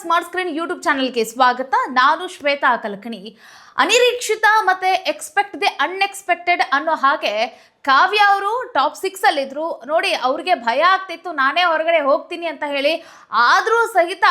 Smart screen YouTube ಚಾನಲ್ಗೆ ಸ್ವಾಗತ. ನಾನು ಶ್ವೇತಾ ಕಲಕಣಿ. ಅನಿರೀಕ್ಷಿತ ಮತ್ತೆ ಎಕ್ಸ್ಪೆಕ್ಟ್ ದಿ ಅನ್ಎಕ್ಸ್ಪೆಕ್ಟೆಡ್ ಅನ್ನೋ ಹಾಗೆ ಕಾವ್ಯ ಅವರು ಟಾಪ್ ಸಿಕ್ಸ್ ಅಲ್ಲಿದ್ರು. ನೋಡಿ, ಅವ್ರಿಗೆ ಭಯ ಆಗ್ತಿತ್ತು. ನಾನೇ ಹೊರಗಡೆ ಹೋಗ್ತೀನಿ ಅಂತ ಹೇಳಿ. ಆದರೂ ಸಹಿತ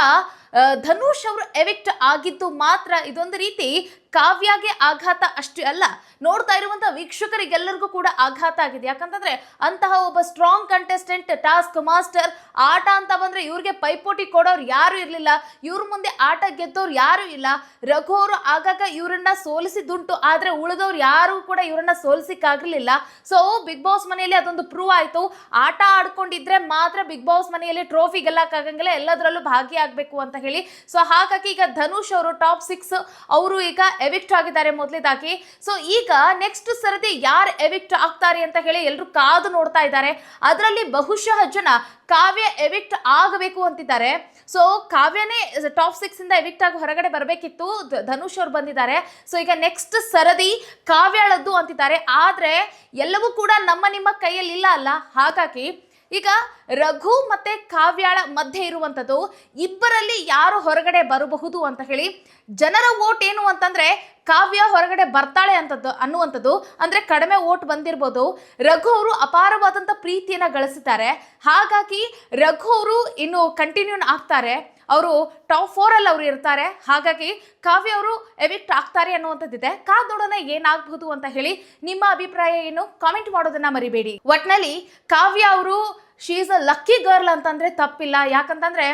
ಧನುಷ್ ಅವರು ಎವಿಕ್ಟ್ ಆಗಿದ್ದು ಮಾತ್ರ ಇದೊಂದು ರೀತಿ ಕಾವ್ಯಗೆ ಆಘಾತ ಅಷ್ಟೇ ಅಲ್ಲ. ನೋಡ್ತಾ ಇರುವಂತ ವೀಕ್ಷಕರಿಗೆಲ್ಲರಿಗೂ ಕೂಡ ಆಘಾತ ಆಗಿದೆ. ಯಾಕಂತಂದ್ರೆ ಅಂತಹ ಒಬ್ಬ ಸ್ಟ್ರಾಂಗ್ ಕಂಟೆಸ್ಟೆಂಟ್ ಟಾಸ್ಕ್ ಮಾಸ್ಟರ್ ಆಟ ಅಂತ ಬಂದ್ರೆ ಇವ್ರಿಗೆ ಪೈಪೋಟಿ ಕೊಡೋರು ಯಾರು ಇರಲಿಲ್ಲ. ಇವ್ರ ಮುಂದೆ ಆಟ ಗೆದ್ದವ್ರು ಯಾರು ಇಲ್ಲ. ರಘು ಅವರು ಆಗಾಗ ಇವರನ್ನ ಸೋಲಿಸಿದ್ದುಂಟು. ಆದ್ರೆ ಉಳಿದವ್ರು ಯಾರು ಕೂಡ ಇವರನ್ನ ಸೋಲಿಸಿಕ್ಕಾಗಲಿಲ್ಲ. ಸೊ ಬಿಗ್ ಬಾಸ್ ಮನೆಯಲ್ಲಿ ಅದೊಂದು ಪ್ರೂವ್ ಆಯ್ತು. ಆಟ ಆಡ್ಕೊಂಡಿದ್ರೆ ಮಾತ್ರ ಬಿಗ್ ಬಾಸ್ ಮನೆಯಲ್ಲಿ ಟ್ರೋಫಿ ಗೆಲ್ಲಕ್ಕಾಗಂಗಿಲ್ಲ, ಎಲ್ಲದರಲ್ಲೂ ಭಾಗಿಯಾಗಬೇಕು ಅಂತ ಹೇಳಿ. ಸೊ ಹಾಗಾಗಿ ಈಗ ಧನುಷ್ ಅವರು ಟಾಪ್ ಸಿಕ್ಸ್ ಅವರು ಈಗ ಎವಿಕ್ಟ್ ಆಗಿದ್ದಾರೆ ಮೊದಲೇದಾಗಿ. ಸೊ ಈಗ ನೆಕ್ಸ್ಟ್ ಸರದಿ ಯಾರು ಎವಿಕ್ಟ್ ಆಗ್ತಾರೆ ಅಂತ ಹೇಳಿ ಎಲ್ಲರೂ ಕಾದು ನೋಡ್ತಾ ಇದ್ದಾರೆ. ಅದರಲ್ಲಿ ಬಹುಶಃ ಜನ ಕಾವ್ಯ ಎವಿಕ್ಟ್ ಆಗಬೇಕು ಅಂತಿದ್ದಾರೆ. ಸೊ ಕಾವ್ಯನೇ ಟಾಪ್ ಸಿಕ್ಸ್ ಇಂದ ಎವಿಕ್ಟ್ ಆಗಿ ಹೊರಗಡೆ ಬರಬೇಕಿತ್ತು. ಧನುಷ್ ಅವ್ರು ಬಂದಿದ್ದಾರೆ. ಸೊ ಈಗ ನೆಕ್ಸ್ಟ್ ಸರದಿ ಕಾವ್ಯಾಳದ್ದು ಅಂತಿದ್ದಾರೆ. ಆದ್ರೆ, ಎಲ್ಲವೂ ಕೂಡ ನಮ್ಮ ನಿಮ್ಮ ಕೈಯಲ್ಲಿ ಇಲ್ಲ ಅಲ್ಲ. ಹಾಗಾಗಿ ಈಗ ರಘು ಮತ್ತೆ ಕಾವ್ಯಾಳ ಮಧ್ಯೆ ಇರುವಂಥದ್ದು ಇಬ್ಬರಲ್ಲಿ ಯಾರು ಹೊರಗಡೆ ಬರಬಹುದು ಅಂತ ಹೇಳಿ ಜನರ ಓಟ್ ಏನು ಅಂತಂದ್ರೆ ಕಾವ್ಯ ಹೊರಗಡೆ ಬರ್ತಾಳೆ ಅಂತದ್ದು ಅನ್ನುವಂಥದ್ದು. ಅಂದ್ರೆ ಕಡಿಮೆ ಓಟ್ ಬಂದಿರ್ಬೋದು. ರಘು ಅವರು ಅಪಾರವಾದಂಥ ಪ್ರೀತಿಯನ್ನ ಗಳಿಸುತ್ತಾರೆ ಹಾಗಾಗಿ ರಘು ಅವರು ಇನ್ನು ಕಂಟಿನ್ಯೂನ್ ಆಗ್ತಾರೆ. ಅವರು ಟಾಪ್ ಫೋರಲ್ಲಿ ಅವರು ಇರ್ತಾರೆ. ಹಾಗಾಗಿ ಕಾವ್ಯ ಅವರು ಎವಿಕ್ಟ್ ಆಗ್ತಾರೆ ಅನ್ನುವಂಥದ್ದಿದೆ. ಕಾದೊಡನೆ ಏನಾಗಬಹುದು ಅಂತ ಹೇಳಿ ನಿಮ್ಮ ಅಭಿಪ್ರಾಯ ಏನು? ಕಾಮೆಂಟ್ ಮಾಡೋದನ್ನ ಮರಿಬೇಡಿ. ಒಟ್ನಲ್ಲಿ ಕಾವ್ಯ ಅವರು she is a lucky girl ಅಂತಂದರೆ ತಪ್ಪಿಲ್ಲ. ಯಾಕಂತಂದ್ರೆ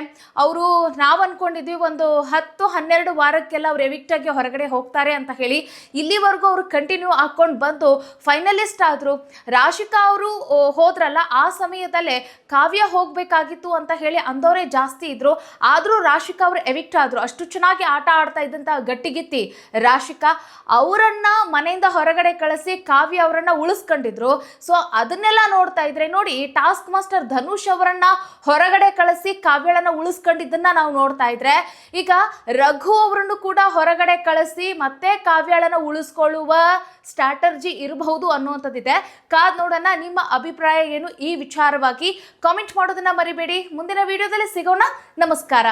ಅವರು ನಾವು ಅಂದ್ಕೊಂಡಿದ್ವಿ ಒಂದು ಹತ್ತು, ಹನ್ನೆರಡು ವಾರಕ್ಕೆಲ್ಲ ಅವ್ರು ಎವಿಕ್ಟ್ ಆಗಿ ಹೊರಗಡೆ ಹೋಗ್ತಾರೆ ಅಂತ ಹೇಳಿ. ಇಲ್ಲಿವರೆಗೂ ಅವರು ಕಂಟಿನ್ಯೂ ಹಾಕ್ಕೊಂಡು ಬಂದು ಫೈನಲಿಸ್ಟ್ ಆದ್ರು. ರಾಶಿಕಾ ಅವರು ಹೋದ್ರಲ್ಲ, ಆ ಸಮಯದಲ್ಲೇ ಕಾವ್ಯ ಹೋಗಬೇಕಾಗಿತ್ತು ಅಂತ ಹೇಳಿ ಅಂದವರೇ ಜಾಸ್ತಿ ಇದ್ದರು ಆದರೂ ರಾಶಿಕಾ ಅವರು ಎವಿಕ್ಟ್ ಆದ್ರು. ಅಷ್ಟು ಚೆನ್ನಾಗಿ ಆಟ ಆಡ್ತಾ ಇದ್ದಂತ ಗಟ್ಟಿಗಿತ್ತಿ ರಾಶಿಕಾ. ಅವರನ್ನು ಮನೆಯಿಂದ ಹೊರಗಡೆ ಕಳಿಸಿ ಕಾವ್ಯ ಅವರನ್ನು ಉಳಿಸ್ಕೊಂಡಿದ್ರು. ಸೊ ಅದನ್ನೆಲ್ಲ ನೋಡ್ತಾ ಇದ್ರೆ ನೋಡಿ ಟಾಸ್ಕ್ ಮಾಸ್ಟರ್ ಧನುಷ್ ಅವರನ್ನ ಹೊರಗಡೆ ಕಳಿಸಿ ಕಾವ್ಯಳನ್ನ ಉಳಿಸ್ಕೊಂಡಿದ್ದನ್ನ ನಾವು ನೋಡ್ತಾ ಇದ್ರೆ, ಈಗ ರಘು ಅವರನ್ನು ಕೂಡ ಹೊರಗಡೆ ಕಳಿಸಿ ಮತ್ತೆ ಕಾವ್ಯಳನ್ನ ಉಳಿಸ್ಕೊಳ್ಳುವ ಸ್ಟ್ರಾಟರ್ಜಿ ಇರಬಹುದು ಅನ್ನುವಂಥದ್ದಿದೆ. ಕಾದ್ ನೋಡೋಣ, ನಿಮ್ಮ ಅಭಿಪ್ರಾಯ ಏನು? ಈ ವಿಚಾರವಾಗಿ ಕಾಮೆಂಟ್ ಮಾಡೋದನ್ನ ಮರಿಬೇಡಿ. ಮುಂದಿನ ವಿಡಿಯೋದಲ್ಲಿ ಸಿಗೋಣ. ನಮಸ್ಕಾರ.